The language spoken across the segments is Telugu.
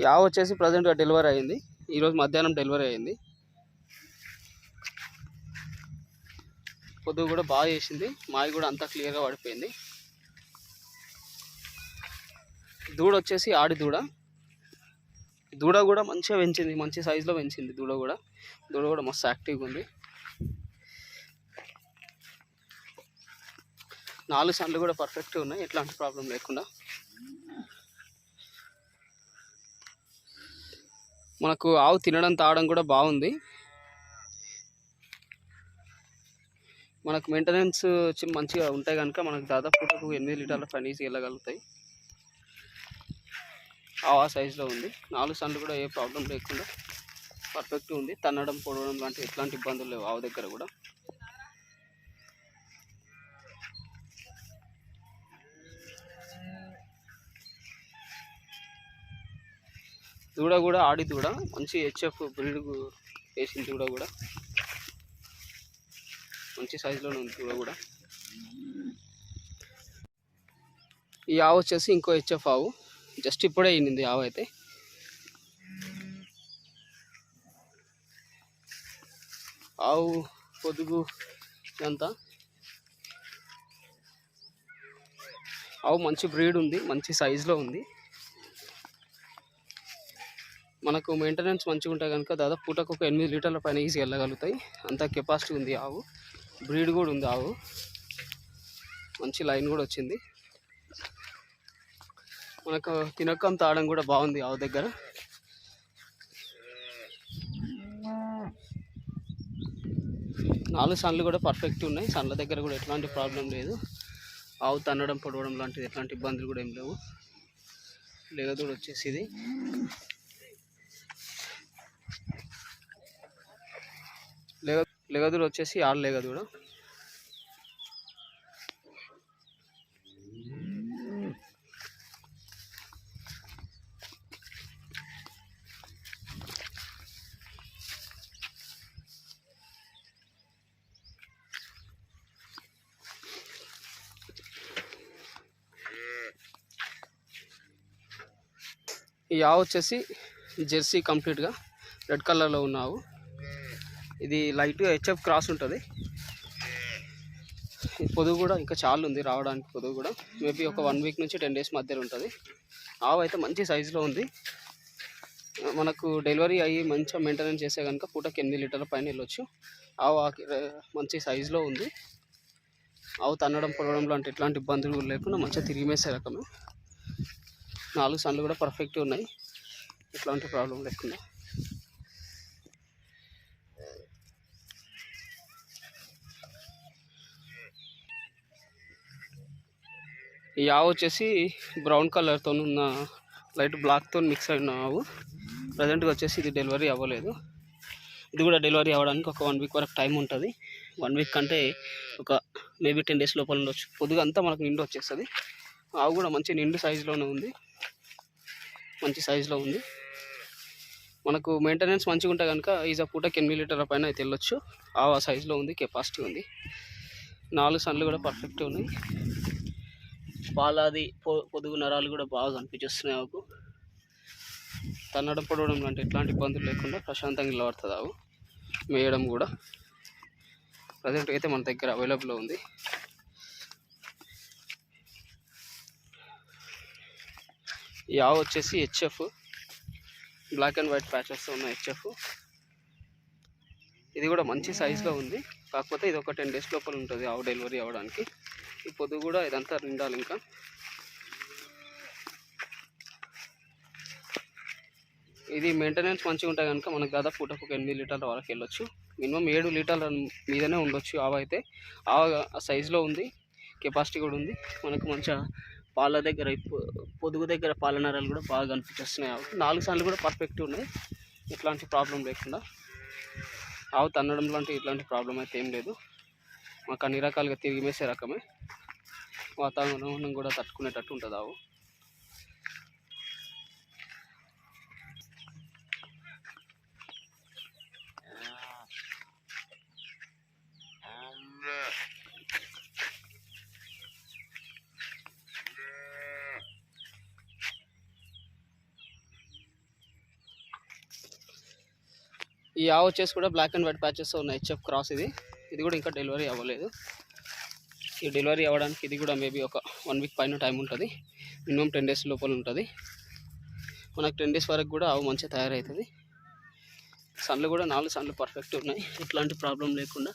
ఈ ఆవు వచ్చేసి ప్రజెంట్గా డెలివరీ అయింది. ఈరోజు మధ్యాహ్నం డెలివరీ అయింది. పొద్దు కూడా బాగా చేసింది. మాయి కూడా అంతా క్లియర్గా పడిపోయింది. దూడ వచ్చేసి ఆడి దూడ. దూడ కూడా మంచిగా పెంచింది. మంచి సైజులో పెంచింది దూడ కూడా. దూడ కూడా మస్తు యాక్టివ్గా ఉంది. నాలుగు సన్లు కూడా పర్ఫెక్ట్గా ఉన్నాయి. ఎట్లాంటి ప్రాబ్లం లేకుండా. మనకు ఆవు తినడం తాగడం కూడా బాగుంది. మనకు మెయింటెనెన్స్ మంచిగా ఉంటాయి కనుక మనకు దాదాపు పూటకు ఎనిమిది లీటర్ల పని ఈజీ వెళ్ళగలుగుతాయి. ఆవు ఆ సైజులో ఉంది. నాలుగు సన్లు కూడా ఏ ప్రాబ్లం లేకుండా పర్ఫెక్ట్గా ఉంది. తన్నడం పొడవడం లాంటి ఎట్లాంటి ఇబ్బందులు లేవు ఆవు దగ్గర కూడా. దూడ కూడా ఆడి దూడ. మంచి హెచ్ఎఫ్ బ్రీడ్ వేసింది దూడ కూడా. మంచి సైజులోనే ఉంది దూడ కూడా. ఈ ఆవు వచ్చేసి ఇంకో హెచ్ఎఫ్ ఆవు. జస్ట్ ఇప్పుడే అయింది ఆవు అయితే. ఆవు పొదుగు ఇదంతా. ఆవు మంచి బ్రీడ్ ఉంది మంచి సైజులో ఉంది. మనకు మెయింటెనెన్స్ మంచిగా ఉంటాయి కనుక దాదాపు పూటకు ఒక ఎనిమిది లీటర్ల పైన ఈజీ వెళ్ళగలుగుతాయి. అంత కెపాసిటీ ఉంది ఆవు. బ్రీడ్ కూడా ఉంది ఆవు. మంచి లైన్ కూడా వచ్చింది. మనకు తినకం తాడం కూడా బాగుంది ఆవు దగ్గర. నాలుగు సన్లు కూడా పర్ఫెక్ట్ ఉన్నాయి. సన్ల దగ్గర కూడా ఎట్లాంటి ప్రాబ్లం లేదు. ఆవు తన్నడం పొడవడం లాంటిది ఎట్లాంటి ఇబ్బందులు కూడా ఏం లేవు. లేగదూడ వచ్చేసి ఇది. లేగదూడ వచ్చేసి ఆరు లేగదూడ. ఈ ఆవు వచ్చేసి జెర్సీ కంప్లీట్గా రెడ్ కలర్లో ఉన్నావు. ఇది లైట్ హెచ్ఎఫ్ క్రాస్ ఉంటుంది. పొదుగు కూడా ఇంకా చాలా ఉంది రావడానికి పొదుగు కూడా. మేబీ ఒక వన్ వీక్ నుంచి టెన్ డేస్ మధ్యలో ఉంటుంది. ఆవు అయితే మంచి సైజులో ఉంది. మనకు డెలివరీ అయ్యి మంచిగా మెయింటెనెన్స్ చేస్తే కనుక పూటకి ఎనిమిది లీటర్ల పైన వెళ్ళొచ్చు. ఆవు ఆకి- మంచి సైజులో ఉంది. ఆవు తన్నడం పొడవడం లాంటి ఎట్లాంటి ఇబ్బందులు లేకుండా మంచిగా తిరిగిమేసే రకమే. నాలుగు సన్లు కూడా పర్ఫెక్ట్గా ఉన్నాయి. ఎట్లాంటి ప్రాబ్లం లేకుండా. ఈ ఆవు వచ్చేసి బ్రౌన్ కలర్తో ఉన్న లైట్ బ్లాక్తో మిక్స్ అయిన ఆవు. ప్రజెంట్గా వచ్చేసి ఇది డెలివరీ అవ్వలేదు. ఇది కూడా డెలివరీ అవ్వడానికి ఒక వన్ వీక్ వరకు టైం ఉంటుంది. వన్ వీక్ అంటే ఒక మేబీ టెన్ డేస్ లోపల ఉండొచ్చు. పొద్దుగా అంతా మనకు నిండు వచ్చేస్తుంది. ఆవు కూడా మంచి నిండు సైజులోనే ఉంది. మంచి సైజులో ఉంది. మనకు మెయింటెనెన్స్ మంచిగా ఉంటే కనుక ఈజా పూటకి ఎనిమిది లీటర్ల పైన అయితే వెళ్ళొచ్చు. ఆవు ఆ సైజులో ఉంది కెపాసిటీ ఉంది. నాలుగు సన్లు కూడా పర్ఫెక్ట్ ఉన్నాయి. పాలాది పొ పొదుగు నరాలు కూడా బాగా కనిపించేస్తున్నాయి ఆవుకు. తన్నడం పడవడం లాంటి ఎట్లాంటి ఇబ్బందులు లేకుండా ప్రశాంతంగా నిలబడుతుంది ఆవు. మేయడం కూడా. ప్రజెంట్ అయితే మన దగ్గర అవైలబుల్లో ఉంది. ఈ ఆవు వచ్చేసి HF black and white patches ఉన్న హెచ్ఎఫ్ ఇది కూడా మంచి సైజులో ఉంది. కాకపోతే ఇది ఒక టెన్ డేస్ లోపల ఉంటుంది ఆవు డెలివరీ అవ్వడానికి. ఈ పొద్దు కూడా ఇదంతా నిండాలి ఇంకా. ఇది మెయింటెనెన్స్ మంచిగా ఉంటాయి కనుక మనకు దాదాపు పూటకు ఒక ఎనిమిది లీటర్ల వరకు వెళ్ళొచ్చు. మినిమం ఏడు లీటర్ల మీదనే ఉండొచ్చు ఆవ అయితే. ఆవు ఆ సైజులో ఉంది కెపాసిటీ కూడా ఉంది. మనకు మంచిగా పాల దగ్గర పొదుగు దగ్గర పాలనరాలు కూడా బాగా కనిపించేస్తున్నాయి ఆవు నాలుగు సార్లు కూడా పర్ఫెక్ట్ ఉన్నాయి. ఇట్లాంటి ప్రాబ్లం లేకుండా. ఆవు తన్నడం లాంటి ఇట్లాంటి ప్రాబ్లం అయితే ఏం లేదు. మాకు అన్ని రకాలుగా తిరిగి మేసే రకమే. వాతావరణం కూడా తట్టుకునేటట్టు ఉంటుంది ఆవు. ఈ ఆవు వచ్చేసి కూడా బ్లాక్ అండ్ వైట్ ప్యాచెస్ ఉన్నాయి హెచ్ఎఫ్ క్రాస్ ఇది. ఇది కూడా ఇంకా డెలివరీ అవ్వలేదు. ఈ డెలివరీ అవ్వడానికి ఇది కూడా మేబీ ఒక వన్ వీక్ పైన టైం ఉంటుంది. మినిమం టెన్ డేస్ లోపల ఉంటుంది. మనకు టెన్ డేస్ వరకు కూడా ఆవు మంచిగా తయారవుతుంది. సన్లు కూడా నాలుగు సన్లు పర్ఫెక్ట్ ఉన్నాయి. ఎట్లాంటి ప్రాబ్లం లేకుండా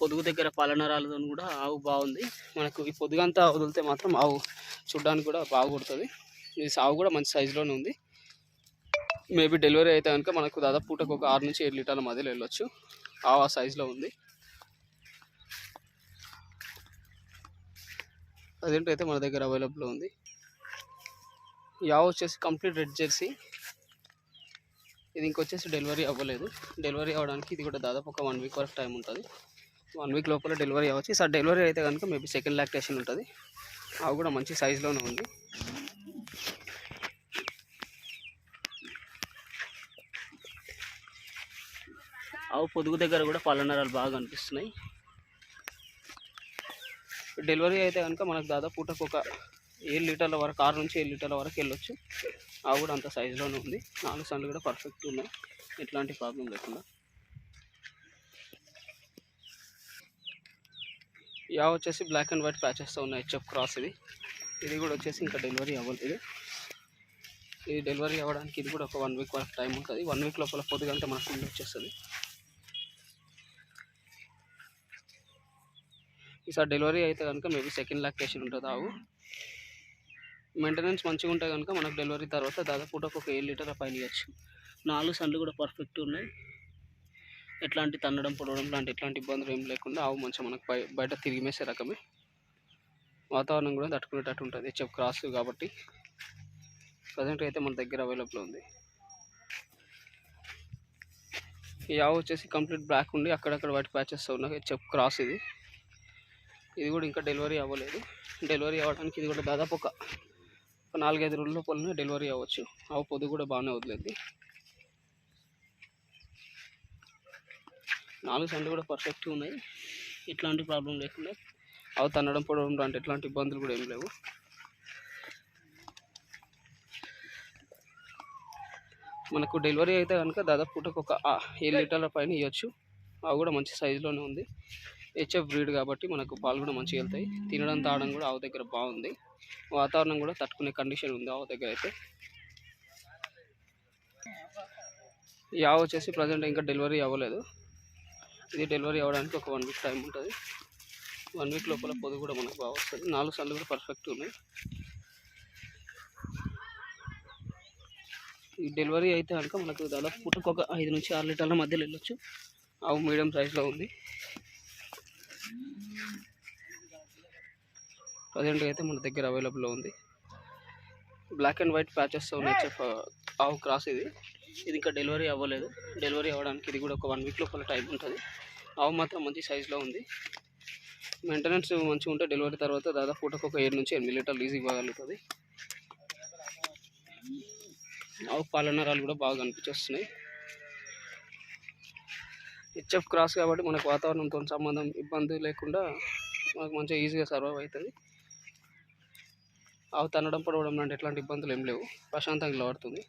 పొదుగు దగ్గర పాలనరాలతో కూడా ఆవు బాగుంది. మనకు ఈ పొదుగంతా వదిలితే మాత్రం ఆవు చూడడానికి కూడా బాగుంటుంది ఈ ఆవు కూడా మంచి సైజులోనే ఉంది. మేబీ డెలివరీ అయితే కనుక మనకు దాదాపు పూటకు ఒక ఆరు నుంచి ఏడు లీటర్ల మధ్యలో వెళ్ళొచ్చు. ఆవు ఆ సైజులో ఉంది. అదేంటో అయితే మన దగ్గర అవైలబుల్లో ఉంది. యావ్ ఆవు వచ్చేసి కంప్లీట్ రెడ్ జెర్సీ. ఇది ఇంకొచ్చేసి డెలివరీ అవ్వలేదు. డెలివరీ అవ్వడానికి ఇది కూడా దాదాపు ఒక వన్ వీక్ వరకు టైం ఉంటుంది. వన్ వీక్ లోపల డెలివరీ అవ్వచ్చు. సార్ డెలివరీ అయితే కనుక మేబీ సెకండ్ లాక్టేషన్ ఉంటుంది. అవి కూడా మంచి సైజులోనే ఉంది. ఆవు పొదుగు దగ్గర కూడా పళ్ళనరాలు బాగా కనిపిస్తున్నాయి డెలివరీ అయితే కనుక మనకు దాదాపు పూటకు ఒక ఏడు లీటర్ల వరకు ఆరు నుంచి ఏడు లీటర్ల వరకు వెళ్ళొచ్చు. ఆ కూడా అంత సైజులోనే ఉంది. నాలుగు సన్లు కూడా పర్ఫెక్ట్ ఉన్నాయి. ఎట్లాంటి ప్రాబ్లం లేకుండా. యా వచ్చేసి బ్లాక్ అండ్ వైట్ ప్యాచెస్తో ఉన్నాయి హెచ్ఎఫ్ క్రాస్ ఇది. ఇది కూడా వచ్చేసి ఇంకా డెలివరీ అవ్వలేదు. ఇది డెలివరీ అవ్వడానికి ఇది కూడా ఒక వన్ వీక్ వరకు టైం ఉంటుంది. వన్ వీక్ లోపల పొద్దుగంటే మన ఫుల్ వచ్చేస్తుంది. ఈసారి డెలివరీ అయితే కనుక మేబీ సెకండ్ లాక్టేషన్ ఉంటుంది ఆవు మెయింటెనెన్స్ మంచిగా ఉంటే కనుక మనకు డెలివరీ తర్వాత దాదాపు ఒక ఏడు లీటర్ పైన ఇవ్వచ్చు నాలుగు సన్లు కూడా పర్ఫెక్ట్ ఉన్నాయి. ఎట్లాంటి తన్నడం పొడవడం లాంటి ఎట్లాంటి ఇబ్బందులు ఏం లేకుండా ఆవు మంచిగా మనకు బయట తిరిగిమేసే రకమే. వాతావరణం కూడా తట్టుకునేటట్టు ఉంటుంది. హెచ్ఎఫ్ క్రాస్ కాబట్టి ప్రజెంట్ అయితే మన దగ్గర అవైలబుల్ ఉంది. ఈ ఆవు వచ్చేసి కంప్లీట్ బ్లాక్ ఉండి అక్కడక్కడ వైట్ ప్యాచెస్ ఉన్నాయి. హెచ్ఎఫ్ క్రాస్ ఇది. ఇది కూడా ఇంకా డెలివరీ అవ్వలేదు. డెలివరీ అవ్వడానికి ఇది కూడా దాదాపు ఒక నాలుగైదు రోజుల లోపలనే డెలివరీ అవ్వచ్చు. ఆవు పొద్దు కూడా బాగానే వదిలేదు. నాలుగు సండ్లు కూడా పర్ఫెక్ట్గా ఉన్నాయి. ఎట్లాంటి ప్రాబ్లం లేకుండా అవి తన్నడం పొడవడం లాంటి ఎట్లాంటి ఇబ్బందులు కూడా ఏం లేవు. మనకు డెలివరీ అయితే కనుక దాదాపు పూటకు ఒక ఏడు లీటర్ల పైన ఇవ్వచ్చు. అవి కూడా మంచి సైజులోనే ఉంది. హెచ్ఎఫ్ బ్రీడ్ కాబట్టి మనకు పాలు కూడా మంచిగా వెళ్తాయి. తినడం తాగడం కూడా ఆవు దగ్గర బాగుంది. వాతావరణం కూడా తట్టుకునే కండిషన్ ఉంది ఆవు దగ్గర అయితే. ఈ ఆవు వచ్చేసి ప్రజెంట్ ఇంకా డెలివరీ అవ్వలేదు. ఇది డెలివరీ అవ్వడానికి ఒక వన్ వీక్ టైం ఉంటుంది. వన్ వీక్ లోపల పొద్దు కూడా మనకు బాగా వస్తుంది. నాలుగు సార్లు కూడా పర్ఫెక్ట్ ఉన్నాయి. ఈ డెలివరీ అయితే కనుక మనకు దాదాపు పుట్టుకు ఒక ఐదు నుంచి ఆరు లీటర్ల మధ్యలో వెళ్ళొచ్చు. ఆవు మీడియం సైజులో ఉంది. ప్రజెంట్ అయితే మన దగ్గర అవైలబుల్లో ఉంది. బ్లాక్ అండ్ వైట్ ప్యాచెస్తో ఉన్నాయి ఆవు క్రాస్ ఇది. ఇది ఇంకా డెలివరీ అవ్వలేదు. డెలివరీ అవ్వడానికి ఇది కూడా ఒక వన్ వీక్ లోపల టైం ఉంటుంది. ఆవు మాత్రం మంచి సైజులో ఉంది. మెయింటెనెన్స్ మంచిగా ఉంటే డెలివరీ తర్వాత దాదాపు పూటకు ఒక ఏడు నుంచి ఎనిమిది లీటర్లు ఈజీ ఇవ్వగలుగుతుంది. ఆవు పాలనరాలు కూడా బాగా కనిపించేస్తున్నాయి. హెచ్ఎఫ్ క్రాస్ కాబట్టి మనకు వాతావరణంతో సంబంధం ఇబ్బంది లేకుండా మనకు మంచిగా ఈజీగా సర్వైవ్ అవుతుంది. ఆవు తనడం పడవడం లాంటి ఎట్లాంటి ఇబ్బందులు ఏం లేవు. ప్రశాంతంగా నిలబడుతుంది.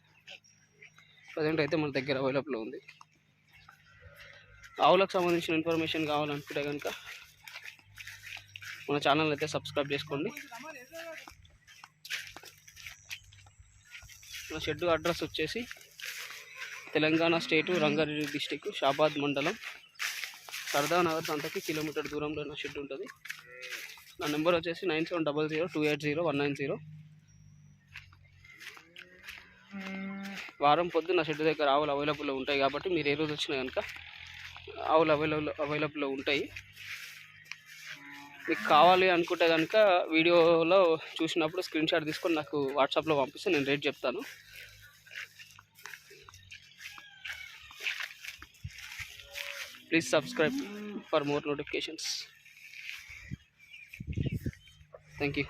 ప్రజెంట్ అయితే మన దగ్గర అవైలబుల్ ఉంది. ఆవులకు సంబంధించిన ఇన్ఫర్మేషన్ కావాలనుకుంటే కనుక మన ఛానల్ అయితే సబ్స్క్రైబ్ చేసుకోండి. మన షెడ్ అడ్రస్ వచ్చేసి తెలంగాణ స్టేటు రంగారెడ్డి డిస్టిక్ షాబాద్ మండలం. సర్దానగర్ సంతకి కిలోమీటర్ దూరంలో నా షెడ్ ఉంటుంది. నా నెంబర్ వచ్చేసి nine seven double zero two eight zero one nine zero. వారం పొద్దు నా షెడ్ దగ్గర ఆవులు అవైలబుల్లో ఉంటాయి కాబట్టి మీరు ఏ రోజు వచ్చినా కనుక ఆవులు అవైలబుల్ అవైలబుల్లో ఉంటాయి. మీకు కావాలి అనుకుంటే కనుక వీడియోలో చూసినప్పుడు స్క్రీన్ షాట్ తీసుకొని నాకు వాట్సాప్లో పంపిస్తే నేను రేట్ చెప్తాను. Please subscribe for more notifications thank you